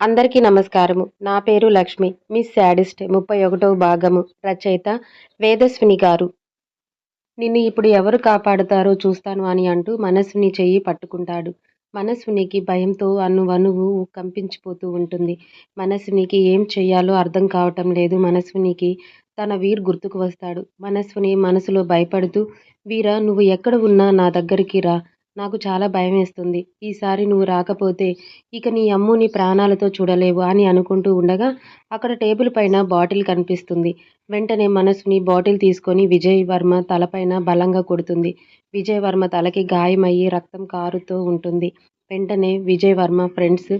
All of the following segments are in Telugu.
అందరికీ నమస్కారము. నా పేరు లక్ష్మి. మిస్ శాడిస్ట్ ముప్పై ఒకటవ భాగము రచయిత వేదస్విని గారు. నిన్ను ఇప్పుడు ఎవరు కాపాడుతారో చూస్తాను అని అంటూ మనస్విని చెయ్యి పట్టుకుంటాడు. మనస్వినికి భయంతో అణువణువు కంపించిపోతూ ఉంటుంది. మనస్వినికి ఏం చెయ్యాలో అర్థం కావటం లేదు. మనస్వినికి తన వీర్ గుర్తుకు వస్తాడు. మనస్విని మనసులో భయపడుతూ వీరా నువ్వు ఎక్కడ ఉన్నా నా దగ్గరికి రా. నాకు చాలా భయం వేస్తుంది ఈసారి నువ్వు రాకపోతే ఇక నీ అమ్ము నీ ప్రాణాలతో చూడలేవు అని అనుకుంటూ ఉండగా అక్కడ టేబుల్ పైన బాటిల్ కనిపిస్తుంది. వెంటనే మనసుని బాటిల్ తీసుకొని విజయ్ వర్మ తలపైన బలంగా కొడుతుంది. విజయ్ వర్మ తలకి గాయమయ్యి రక్తం కారుతూ ఉంటుంది. వెంటనే విజయ్ వర్మ ఫ్రెండ్స్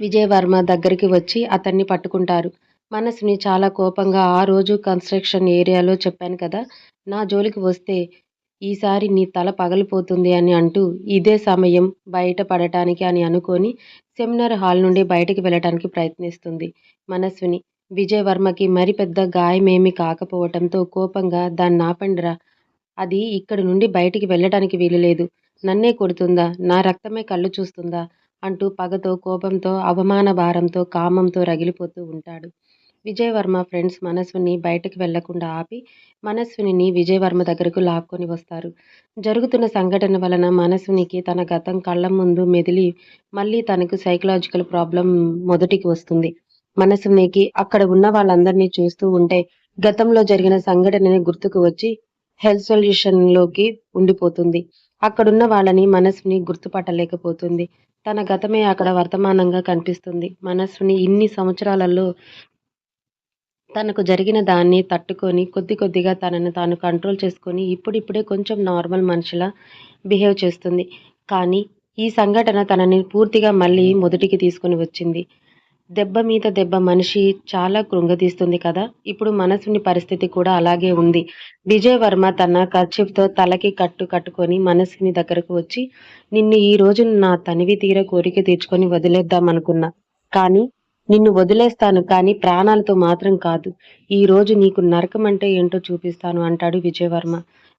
విజయ్ వర్మ దగ్గరికి వచ్చి అతన్ని పట్టుకుంటారు. మనసుని చాలా కోపంగా ఆ రోజు కన్స్ట్రక్షన్ ఏరియాలో చెప్పాను కదా నా జోలికి వస్తే ఈసారి నీ తల పగలిపోతుంది అని అంటూ ఇదే సమయం బయటపడటానికి అని అనుకొని సెమినార్ హాల్ నుండి బయటికి వెళ్ళటానికి ప్రయత్నిస్తుంది మనస్విని. విజయవర్మకి మరి పెద్ద గాయమేమీ కాకపోవటంతో కోపంగా దాన్ని ఆపండిరా. అది ఇక్కడి నుండి బయటికి వెళ్ళటానికి వీలులేదు. నన్నే కొడుతుందా? నా రక్తమే కళ్ళు చూస్తుందా? అంటూ పగతో కోపంతో అవమాన భారంతో కామంతో రగిలిపోతూ ఉంటాడు. విజయవర్మ ఫ్రెండ్స్ మనస్విని బయటకు వెళ్ళకుండా ఆపి మనస్విని విజయవర్మ దగ్గరకు లాక్కొని వస్తారు. జరుగుతున్న సంఘటన వలన మనస్వినికి తన గతం కళ్ళ ముందు మెదిలి మళ్ళీ తనకు సైకలాజికల్ ప్రాబ్లం మొదటికి వస్తుంది. మనస్వినికి అక్కడ ఉన్న వాళ్ళందరినీ చూస్తూ ఉంటే గతంలో జరిగిన సంఘటనని గుర్తుకు వచ్చి హెల్త్ సొల్యూషన్లోకి ఉండిపోతుంది. అక్కడున్న వాళ్ళని మనస్విని గుర్తుపట్టలేకపోతుంది. తన గతమే అక్కడ వర్తమానంగా కనిపిస్తుంది. మనస్విని ఇన్ని సంవత్సరాలలో తనకు జరిగిన దాన్ని తట్టుకొని కొద్ది కొద్దిగా తనను తాను కంట్రోల్ చేసుకొని ఇప్పుడిప్పుడే కొంచెం నార్మల్ మనిషిలా బిహేవ్ చేస్తుంది. కానీ ఈ సంఘటన తనని పూర్తిగా మళ్ళీ మొదటికి తీసుకొని వచ్చింది. దెబ్బ మీద దెబ్బ మనిషి చాలా కృంగతీస్తుంది కదా. ఇప్పుడు మనసుని పరిస్థితి కూడా అలాగే ఉంది. విజయ్ వర్మ తన ఖర్చుతో తలకి కట్టు కట్టుకొని మనసుని దగ్గరకు వచ్చి నిన్ను ఈ రోజు నా తనివి తీర కోరిక తీర్చుకొని వదిలేద్దాం అనుకున్నా. కానీ నిన్ను వదిలేస్తాను కానీ ప్రాణాలతో మాత్రం కాదు. ఈ రోజు నీకు నరకం అంటే ఏంటో చూపిస్తాను అంటాడు విజయవర్మ.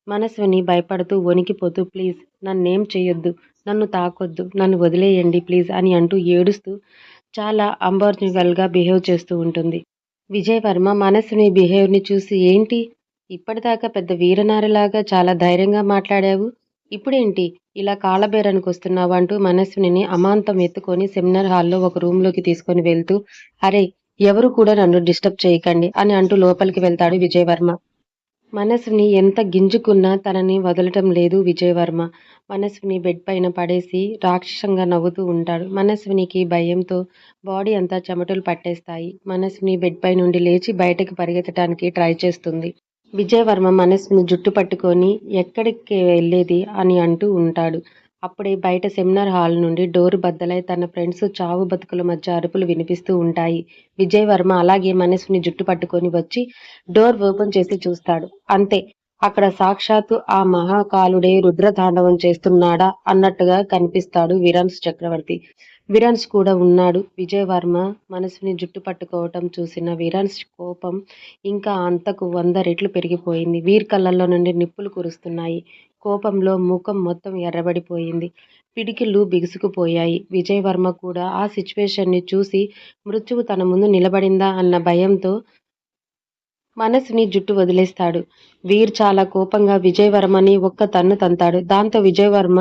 మనస్విని భయపడుతూ వణికిపోతూ ప్లీజ్ నన్నేం చేయొద్దు నన్ను తాకొద్దు. నన్ను వదిలేయండి ప్లీజ్ అని అంటూ ఏడుస్తూ చాలా అంబర్జువల్గా బిహేవ్ చేస్తూ ఉంటుంది. విజయవర్మ మనస్విని బిహేవ్ని చూసి ఏంటి? ఇప్పటిదాకా పెద్ద వీరనారిలాగా చాలా ధైర్యంగా మాట్లాడావు? ఇప్పుడేంటి? ఇలా కాలబేరానికి వస్తున్నావు అంటూ మనస్విని అమాంతం ఎత్తుకొని సెమినార్ హాల్లో ఒక రూమ్లోకి తీసుకొని వెళ్తూ అరే ఎవరు కూడా నన్ను డిస్టర్బ్ చేయకండి అని అంటూ లోపలికి వెళ్తాడు విజయవర్మ. మనస్విని ఎంత గింజుకున్నా తనని వదలటం లేదు విజయవర్మ. మనస్విని బెడ్ పైన పడేసి రాక్షసంగా నవ్వుతూ ఉంటాడు. మనస్వినికి భయంతో బాడీ అంతా చెమటలు పట్టేస్తాయి. మనస్విని బెడ్ పై నుండి లేచి బయటకు పరిగెత్తడానికి ట్రై చేస్తుంది. విజయవర్మ మనస్సును జుట్టు పట్టుకొని ఎక్కడికి వెళ్ళేది అని అంటూ ఉంటాడు. అప్పుడే బయట సెమినార్ హాల్ నుండి డోర్ బద్దలై తన ఫ్రెండ్స్ చావు బతుకుల మధ్య అరుపులు వినిపిస్తూ ఉంటాయి. విజయవర్మ అలాగే మనస్సుని జుట్టు పట్టుకొని వచ్చి డోర్ ఓపెన్ చేసి చూస్తాడు. అంతే అక్కడ సాక్షాత్తు ఆ మహాకాలుడే రుద్రతాండవం చేస్తున్నాడా అన్నట్టుగా కనిపిస్తాడు విరాన్స్ చక్రవర్తి. విరాన్స్ కూడా ఉన్నాడు. విజయవర్మ మనసుని జుట్టు పట్టుకోవటం చూసిన విరాన్స్ కోపం ఇంకా అంతకు వంద రెట్లు పెరిగిపోయింది. వీర్ కళ్ళల్లో నుండి నిప్పులు కురుస్తున్నాయి. కోపంలో ముఖం మొత్తం ఎర్రబడిపోయింది. పిడికిళ్ళు బిగుసుకుపోయాయి. విజయవర్మ కూడా ఆ సిచ్యువేషన్ని చూసి మృత్యువు తన ముందు నిలబడిందా అన్న భయంతో మనసుని జుట్టు వదిలేస్తాడు. వీర్ చాలా కోపంగా విజయవర్మని ఒక్క తన్ను తంతాడు. దాంతో విజయవర్మ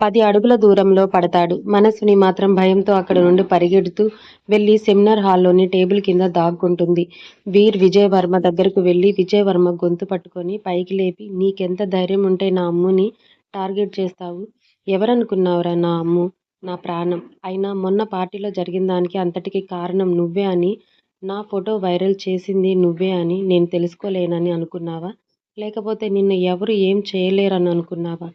పది అడుగుల దూరంలో పడతాడు. మనసుని మాత్రం భయంతో అక్కడ నుండి పరిగెడుతూ వెళ్ళి సెమినార్ హాల్లోని టేబుల్ కింద దాక్కుంటుంది. వీర్ విజయవర్మ దగ్గరకు వెళ్ళి విజయవర్మ గొంతు పట్టుకొని పైకి లేపి నీకెంత ధైర్యం ఉంటే నా అమ్ముని టార్గెట్ చేస్తావు? ఎవరనుకున్నావురా నా అమ్ము? నా ప్రాణం. అయినా మొన్న పార్టీలో జరిగిన దానికి అంతటికి కారణం నువ్వే అని నా ఫోటో వైరల్ చేసింది నువ్వే అని నేను తెలుసుకోలేనని అనుకున్నావా? లేకపోతే నిన్ను ఎవరు ఏం చేయలేరని అనుకున్నావా?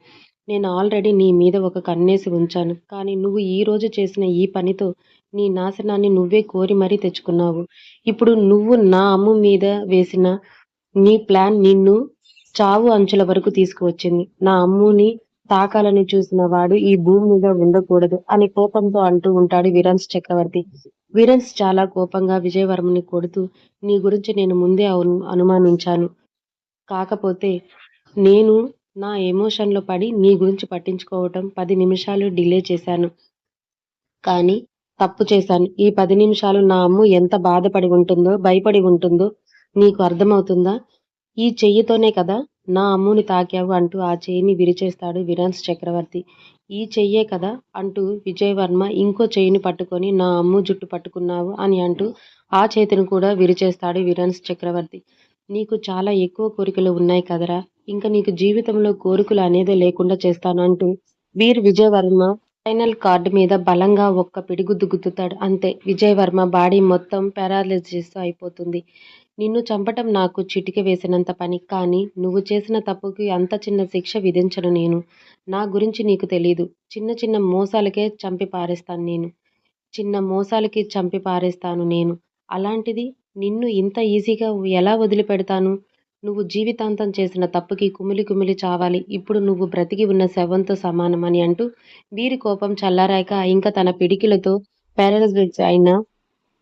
నేను ఆల్రెడీ నీ మీద ఒక కన్నేసి ఉంచాను. కానీ నువ్వు ఈరోజు చేసిన ఈ పనితో నీ నాశనాన్ని నువ్వే కోరి మరీ తెచ్చుకున్నావు. ఇప్పుడు నువ్వు నా అమ్ము మీద వేసిన నీ ప్లాన్ నిన్ను చావు అంచుల వరకు తీసుకువచ్చింది. నా అమ్ముని తాకాలని చూసిన వాడు ఈ భూమి మీద ఉండకూడదు అని కోపంతో అంటూ ఉంటాడు వీరన్స్ చక్రవర్తి. వీరన్స్ చాలా కోపంగా విజయవర్మని కొడుతూ నీ గురించి నేను ముందే అనుమానించాను. కాకపోతే నేను నా ఎమోషన్లో పడి నీ గురించి పట్టించుకోవటం పది నిమిషాలు డిలే చేశాను కానీ తప్పు చేశాను. ఈ పది నిమిషాలు నా అమ్ము ఎంత బాధపడి ఉంటుందో, భయపడి ఉంటుందో నీకు అర్థమవుతుందా? ఈ చెయ్యితోనే కదా నా అమ్ముని తాకావు అంటూ ఆ చెయ్యిని విరిచేస్తాడు విరాన్స్ చక్రవర్తి. ఈ చెయ్యే కదా అంటూ విజయవర్మ ఇంకో చెయ్యిని పట్టుకొని నా అమ్ము జుట్టు పట్టుకున్నావు అని అంటూ ఆ చేతిని కూడా విరిచేస్తాడు విరాన్స్ చక్రవర్తి. నీకు చాలా ఎక్కువ కోరికలు ఉన్నాయి కదరా! ఇంక నీకు జీవితంలో కోరికలు అనేదే లేకుండా చేస్తాను అంటూ వీర్ విజయవర్మ ఫైనల్ కార్డ్ మీద బలంగా ఒక్క పిడిగుద్దు గుద్దుతాడు. అంతే విజయవర్మ బాడీ మొత్తం పారాలిసిస్ అయిపోతుంది. నిన్ను చంపటం నాకు చిటిక వేసినంత పని. కానీ నువ్వు చేసిన తప్పుకి అంత చిన్న శిక్ష విధించను నేను. నా గురించి నీకు తెలీదు. చిన్న చిన్న మోసాలకే చంపి పారేస్తాను నేను. చిన్న మోసాలకి చంపి పారేస్తాను నేను. అలాంటిది నిన్ను ఇంత ఈజీగా ఎలా వదిలిపెడతాను? నువ్వు జీవితాంతం చేసిన తప్పుకి కుమిలి కుమిలి చావాలి. ఇప్పుడు నువ్వు బ్రతికి ఉన్న శవంతో సమానం అని అంటూ వీరి కోపం చల్లారాక ఇంకా తన పిడికిలతో పారాలిసిస్ అయిన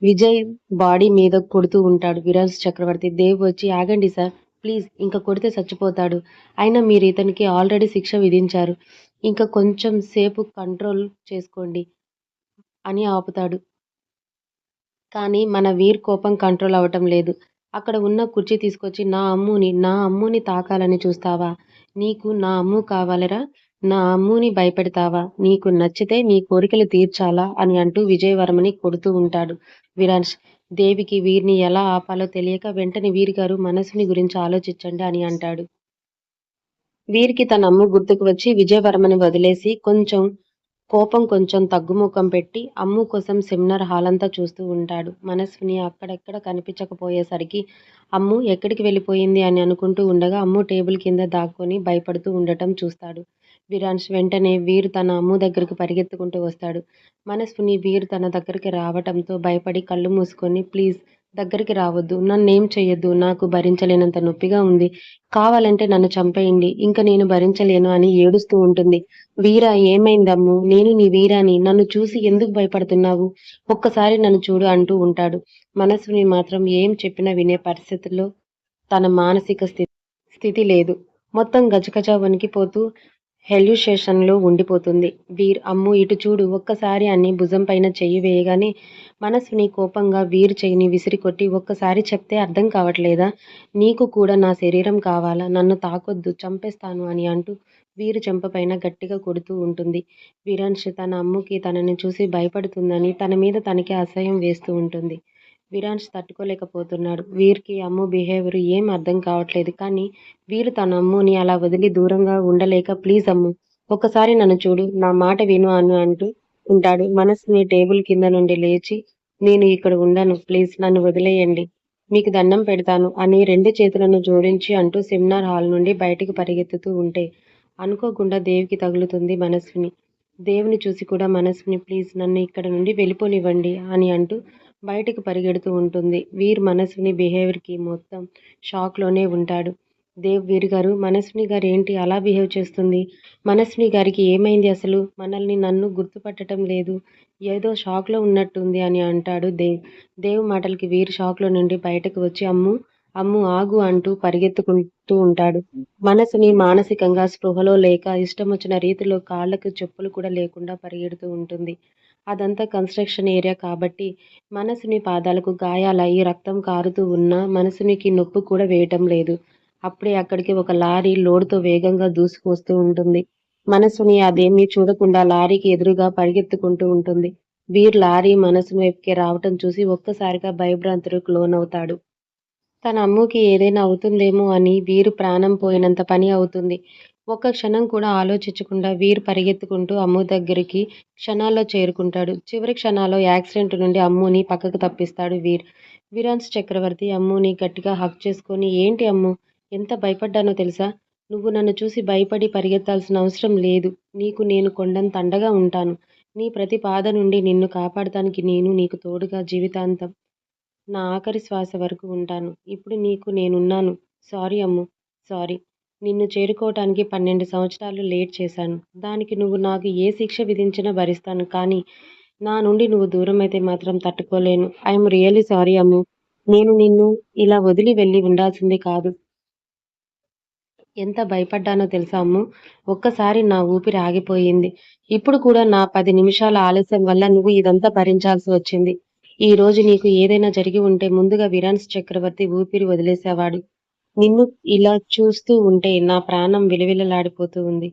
విజయ్ బాడీ మీద కొడుతూ ఉంటాడు విరాజ్ చక్రవర్తి. దేవ్ వచ్చి ఆగండి సార్! ప్లీజ్ ఇంకా కొడితే చచ్చిపోతాడు. అయినా మీరు ఇతనికి ఆల్రెడీ శిక్ష విధించారు. ఇంకా కొంచెం సేపు కంట్రోల్ చేసుకోండి అని ఆపుతాడు. కానీ మన వీర్ కోపం కంట్రోల్ అవటం లేదు. అక్కడ ఉన్న కుర్చీ తీసుకొచ్చి నా అమ్ముని, నా అమ్ముని తాకాలని చూస్తావా? నీకు నా అమ్ము కావాలిరా? నా అమ్ముని భయపెడతావా? నీకు నచ్చితే నీ కోరికలు తీర్చాలా? అని అంటూ విజయవర్మని కొడుతూ ఉంటాడు విరాన్స్. దేవికి వీరిని ఎలా ఆపాలో తెలియక వెంటనే వీరిగారు మనసుని గురించి ఆలోచించండి అని అంటాడు. వీరికి తన అమ్ము గుర్తుకు వచ్చి విజయవర్మని వదిలేసి కొంచెం కోపం కొంచెం తగ్గుముఖం పెట్టి అమ్ము కోసం సెమినార్ హాలంతా చూస్తూ ఉంటాడు. మనస్విని అక్కడెక్కడ కనిపించకపోయేసరికి అమ్ము ఎక్కడికి వెళ్ళిపోయింది అని అనుకుంటూ ఉండగా అమ్ము టేబుల్ కింద దాక్కొని భయపడుతూ ఉండటం చూస్తాడు విరాన్స్. వెంటనే వీరు తన అమ్ము దగ్గరికి పరిగెత్తుకుంటూ వస్తాడు. మనస్విని వీరు తన దగ్గరికి రావటంతో భయపడి కళ్ళు మూసుకొని ప్లీజ్ దగ్గరికి రావద్దు. నన్ను ఏం చెయ్యొద్దు. నాకు భరించలేనంత నొప్పిగా ఉంది. కావాలంటే నన్ను చంపేయండి. ఇంకా నేను భరించలేను అని ఏడుస్తూ ఉంటుంది. వీరా ఏమైందమ్ము? నేను నీ వీరాని. నన్ను చూసి ఎందుకు భయపడుతున్నావు? ఒక్కసారి నన్ను చూడు అంటూ ఉంటాడు. మనసుని మాత్రం ఏం చెప్పినా వినే పరిస్థితుల్లో తన మానసిక స్థితి లేదు. మొత్తం గజగజ వణికిపోతూ హెల్యూషేషన్లో ఉండిపోతుంది. వీర్ అమ్ము ఇటు చూడు ఒక్కసారి అని భుజం పైన చెయ్యి వేయగానే మనసుని కోపంగా వీర్ చెయ్యిని విసిరికొట్టి ఒక్కసారి చెప్తే అర్థం కావట్లేదా? నీకు కూడా నా శరీరం కావాలా? నన్ను తాకొద్దు చంపేస్తాను అని అంటూ వీరు చెంపపైన గట్టిగా కొడుతూ ఉంటుంది. విరాన్స్ తన అమ్ముకి తనని చూసి భయపడుతుందని తన మీద తనకే అసహ్యం వేస్తూ ఉంటుంది. విరాన్స్ తట్టుకోలేకపోతున్నాడు. వీర్కి అమ్ము బిహేవియర్ ఏం అర్థం కావట్లేదు. కానీ వీరు తన అమ్ముని అలా వదిలి దూరంగా ఉండలేక ప్లీజ్ అమ్ము! ఒక్కసారి నన్ను చూడు. నా మాట విను అని అంటూ ఉంటాడు. మనస్విని టేబుల్ కింద నుండి లేచి నేను ఇక్కడ ఉండను. ప్లీజ్ నన్ను వదిలెయ్యండి. మీకు దండం పెడతాను అని రెండు చేతులను జోడించి అంటూ సెమినార్ హాల్ నుండి బయటకు పరిగెత్తుతూ ఉంటే అనుకోకుండా దేవికి తగులుతుంది మనస్విని. దేవుని చూసి కూడా మనస్విని ప్లీజ్ నన్ను ఇక్కడ నుండి వెళ్ళిపోనివ్వండి అని అంటూ బయటకు పరిగెడుతూ ఉంటుంది. వీర్ మనస్విని బిహేవియర్కి మొత్తం షాక్లోనే ఉంటాడు. దేవ్ వీర్ గారు మనస్విని గారు ఏంటి అలా బిహేవ్ చేస్తుంది? మనస్విని గారికి ఏమైంది అసలు? మనల్ని నన్ను గుర్తుపట్టటం లేదు. ఏదో షాక్లో ఉన్నట్టుంది అని అంటాడు దేవ్. దేవ్ మాటలకి వీర్ షాక్లో నుండి బయటకు వచ్చి అమ్ము అమ్ము ఆగు అంటూ పరిగెత్తుకుంటూ ఉంటాడు. మనసుని మానసికంగా స్పృహలో లేక ఇష్టం వచ్చిన రీతిలో కాళ్ళకు చెప్పులు కూడా లేకుండా పరిగెడుతూ ఉంటుంది. అదంతా కన్స్ట్రక్షన్ ఏరియా కాబట్టి మనసుని పాదాలకు గాయాలయ్యి రక్తం కారుతూ ఉన్నా మనసునికి నొప్పి కూడా వేయటం లేదు. అప్పుడే అక్కడికి ఒక లారీ లోడ్తో వేగంగా దూసుకొస్తూ ఉంటుంది. మనసుని అదేమీ చూడకుండా లారీకి ఎదురుగా పరిగెత్తుకుంటూ ఉంటుంది. వీర్ లారీ మనసు వైపుకి రావటం చూసి ఒక్కసారిగా భయభ్రాంతులకు లోనవుతాడు. తన అమ్ముకి ఏదైనా అవుతుందేమో అని వీరు ప్రాణం పోయినంత పని అవుతుంది. ఒక్క క్షణం కూడా ఆలోచించకుండా వీర్ పరిగెత్తుకుంటూ అమ్ము దగ్గరికి క్షణాల్లో చేరుకుంటాడు. చివరి క్షణాల్లో యాక్సిడెంట్ నుండి అమ్ముని పక్కకు తప్పిస్తాడు వీర్. విరాన్స్ చక్రవర్తి అమ్ముని గట్టిగా హక్ చేసుకొని ఏంటి అమ్ము? ఎంత భయపడ్డానో తెలుసా? నువ్వు నన్ను చూసి భయపడి పరిగెత్తాల్సిన అవసరం లేదు. నీకు నేను కొండంత అండగా ఉంటాను. నీ ప్రతి బాధ నుండి నిన్ను కాపాడటానికి నేను నీకు తోడుగా జీవితాంతం నా ఆఖరి శ్వాస వరకు ఉంటాను. ఇప్పుడు నీకు నేనున్నాను. సారీ అమ్ము. సారీ. నిన్ను చేరుకోవటానికి పన్నెండు సంవత్సరాలు లేట్ చేశాను. దానికి నువ్వు నాకు ఏ శిక్ష విధించినా భరిస్తాను. కానీ నా నుండి నువ్వు దూరం అయితే మాత్రం తట్టుకోలేను. I'm really sorry Ammu. నేను నిన్ను ఇలా వదిలి వెళ్ళి ఉండాల్సింది కాదు. ఎంత భయపడ్డానో తెలుసా అమ్ము ఒక్కసారి నా ఊపిరి ఆగిపోయింది ఇప్పుడు కూడా నా పది నిమిషాల ఆలస్యం వల్ల నువ్వు ఇదంతా భరించాల్సి వచ్చింది ఈ రోజు నీకు ఏదైనా జరిగి ఉంటే ముందుగా విరాన్స్ చక్రవర్తి ఊపిరి వదిలేసేవాడు నిన్ను ఇలా చూస్తూ ఉంటే నా ప్రాణం విలవిలలాడిపోతూ ఉంది.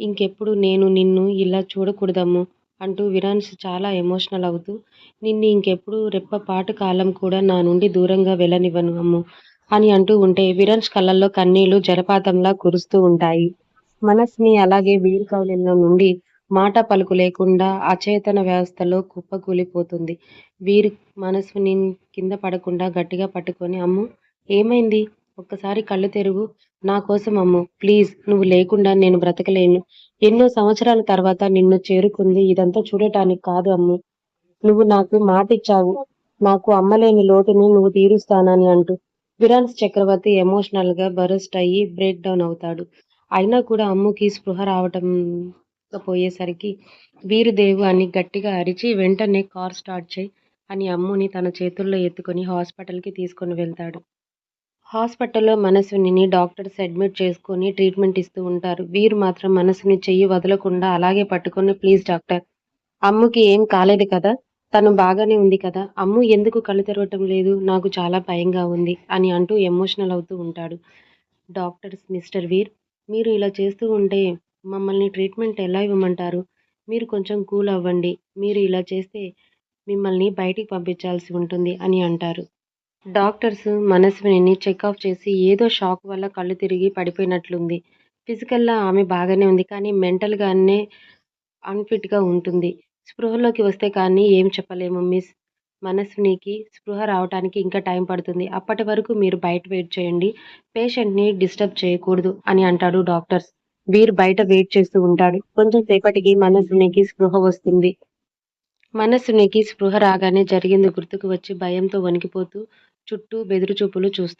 ఇంకెప్పుడు నేను నిన్ను ఇలా చూడకూడదమ్ము అంటూ విరాన్స్ చాలా ఎమోషనల్ అవుతూ నిన్ను ఇంకెప్పుడు రెప్పపాటు కాలం కూడా నా నుండి దూరంగా వెళ్ళనివ్వను అమ్ము అని అంటూ ఉంటే విరాన్స్ కళ్ళల్లో కన్నీళ్ళు జలపాతంలా కురుస్తూ ఉంటాయి. మనస్ని అలాగే వీర్ కౌలిలో నుండి మాట పలుకు లేకుండా అచేతన వ్యవస్థలో కుప్పకూలిపోతుంది. వీరు మనసుని కింద పడకుండా గట్టిగా పట్టుకొని అమ్ము ఏమైంది? ఒక్కసారి కళ్ళు తెరువు. నా కోసం అమ్ము ప్లీజ్. నువ్వు లేకుండా నేను బ్రతకలేను. ఎన్నో సంవత్సరాల తర్వాత నిన్ను చేరుకుంది. ఇదంతా చూడటానికి కాదు అమ్ము. నువ్వు నాకు మాట ఇచ్చావు నాకు అమ్మలేని లోటుని నువ్వు తీరుస్తానని అంటూ విరాన్స్ చక్రవర్తి ఎమోషనల్గా బరస్ట్ అయ్యి బ్రేక్ డౌన్ అవుతాడు. అయినా కూడా అమ్ముకి స్పృహ రావటం పోయేసరికి వీరుదేవు అని గట్టిగా అరిచి వెంటనే కార్ స్టార్ట్ చేయి అని అమ్ముని తన చేతుల్లో ఎత్తుకొని హాస్పిటల్కి తీసుకొని వెళ్తాడు. హాస్పిటల్లో మనసుని డాక్టర్స్ అడ్మిట్ చేసుకొని ట్రీట్మెంట్ ఇస్తూ ఉంటారు. వీరు మాత్రం మనసుని చెయ్యి వదలకుండా అలాగే పట్టుకొని ప్లీజ్ డాక్టర్ అమ్ముకి ఏం కాలేదు కదా తను బాగానే ఉంది కదా అమ్ము ఎందుకు కళ్ళు తెరవటం లేదు నాకు చాలా భయంగా ఉంది అని అంటూ ఎమోషనల్ అవుతూ ఉంటాడు డాక్టర్స్ మిస్టర్ వీర్. మీరు ఇలా చేస్తూ ఉంటే మమ్మల్ని ట్రీట్మెంట్ ఎలా ఇవ్వమంటారు? మీరు కొంచెం కూల్ అవ్వండి. మీరు ఇలా చేస్తే మిమ్మల్ని బయటికి పంపించాల్సి ఉంటుంది అని అంటారు. డాక్టర్స్ మనస్విని చెక్ ఆఫ్ చేసి ఏదో షాక్ వల్ల కళ్ళు తిరిగి పడిపోయినట్లుంది. ఫిజికల్గా ఆమె బాగానే ఉంది కానీ మెంటల్గానే అన్ఫిట్గా ఉంటుంది. స్పృహలోకి వస్తే కానీ ఏం చెప్పలేము మిస్ మనస్వినికి స్పృహ రావడానికి ఇంకా టైం పడుతుంది. అప్పటి వరకు మీరు బయట వెయిట్ చేయండి. పేషెంట్ని డిస్టర్బ్ చేయకూడదు అని అంటాడు డాక్టర్స్. వీర్ బయట వెయిట్ చేస్తూ ఉంటాడు కొంచెం సేపటికి మనస్వినికి స్పృహ వస్తుంది. మనస్సునికి స్పృహ రాగానే జరిగింది గుర్తుకు వచ్చి భయంతో వణికిపోతూ చుట్టూ బెదురు చూపులు చూస్తూ